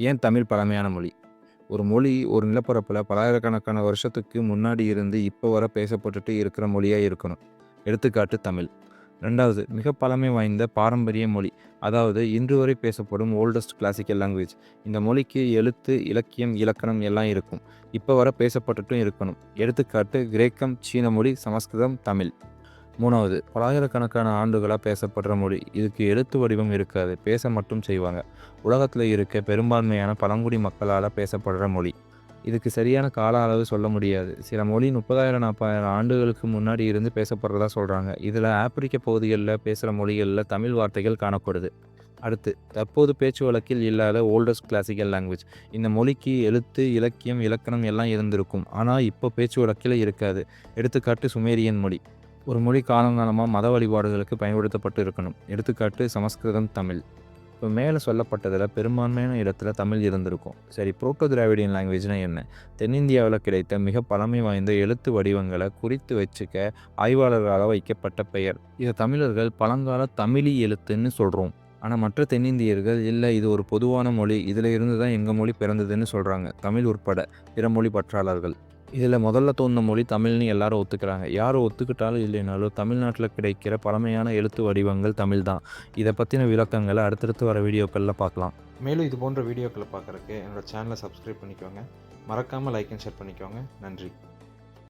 ஏன் தமிழ் பழமையான மொழி? ஒரு மொழி ஒரு நிலப்பரப்பில் பலாயிரக்கணக்கான வருஷத்துக்கு முன்னாடி இருந்து இப்போ வர பேசப்பட்டுட்டு இருக்கிற மொழியாக இருக்கணும். எடுத்துக்காட்டு தமிழ். ரெண்டாவது மிக பழமை வாய்ந்த பாரம்பரிய மொழி. அதாவது இன்று வரை பேசப்படும் ஓல்டஸ்ட் கிளாசிக்கல் லாங்குவேஜ் இந்த மொழிக்கு எழுத்து இலக்கியம் இலக்கணம் எல்லாம் இருக்கும். இப்போ வர பேசப்பட்டுட்டும் இருக்கணும். எடுத்துக்காட்டு கிரேக்கம் சீன மொழி சமஸ்கிருதம் தமிழ். மூணாவது பலாயிரக்கணக்கான ஆண்டுகளாக பேசப்படுற மொழி. இதுக்கு எழுத்து வடிவம் இருக்காது பேச மட்டும் செய்வாங்க. உலகத்தில் இருக்க பெரும்பான்மையான பழங்குடி மக்களால் பேசப்படுற மொழி. இதுக்கு சரியான கால அளவு சொல்ல முடியாது. சில மொழி முப்பதாயிரம் நாற்பதாயிரம் ஆண்டுகளுக்கு முன்னாடி இருந்து பேசப்படுறதா சொல்கிறாங்க இதில் ஆப்பிரிக்க பகுதிகளில் பேசுகிற மொழிகளில் தமிழ் வார்த்தைகள் காணப்படுது. அடுத்து தற்போது பேச்சு வழக்கில் இல்லாத ஓல்டஸ்ட் கிளாசிக்கல் லாங்குவேஜ் இந்த மொழிக்கு எழுத்து இலக்கியம் இலக்கணம் எல்லாம் இருந்திருக்கும். ஆனால் இப்போ பேச்சு வழக்கில் இருக்காது. எடுத்துக்காட்டு சுமேரியன் மொழி. ஒரு மொழி காலங்காலமாக மத வழிபாடுகளுக்கு பயன்படுத்தப்பட்டு இருக்கணும். எடுத்துக்காட்டு சமஸ்கிருதம் தமிழ். இப்போ மேலே சொல்லப்பட்டதில் பெரும்பான்மையான இடத்துல தமிழ் இருந்திருக்கும். சரி புரோட்டோ திராவிடியன் லாங்குவேஜ்னால் என்ன? தென்னிந்தியாவில் கிடைத்த மிக பழமை வாய்ந்த எழுத்து வடிவங்களை குறித்து வச்சுக்க ஆய்வாளர்களால் வைக்கப்பட்ட பெயர். இதை தமிழர்கள் பழங்கால தமிழி எழுத்துன்னு சொல்கிறோம் ஆனால் மற்ற தென்னிந்தியர்கள் இல்லை இது ஒரு பொதுவான மொழி இதில் இருந்து தான் எங்கள் மொழி பிறந்ததுன்னு சொல்கிறாங்க தமிழ் உட்பட பிற மொழி பற்றாளர்கள். இதில் முதல்ல தோணுன மொழி தமிழ்னு எல்லாரும் ஒத்துக்கிறாங்க. யாரும் ஒத்துக்கிட்டாலும் இல்லைனாலும் தமிழ்நாட்டில் கிடைக்கிற பழமையான எழுத்து வடிவங்கள் தமிழ் தான் இதை பற்றின விளக்கங்களை அடுத்தடுத்து வர வீடியோக்களில் பார்க்கலாம். மேலும் இது போன்ற வீடியோக்களை பார்க்குறக்கு என்னோட சேனலை சப்ஸ்கிரைப் பண்ணிக்கோங்க. மறக்காமல் லைக் அண்ட் ஷேர் பண்ணிக்கோங்க. நன்றி.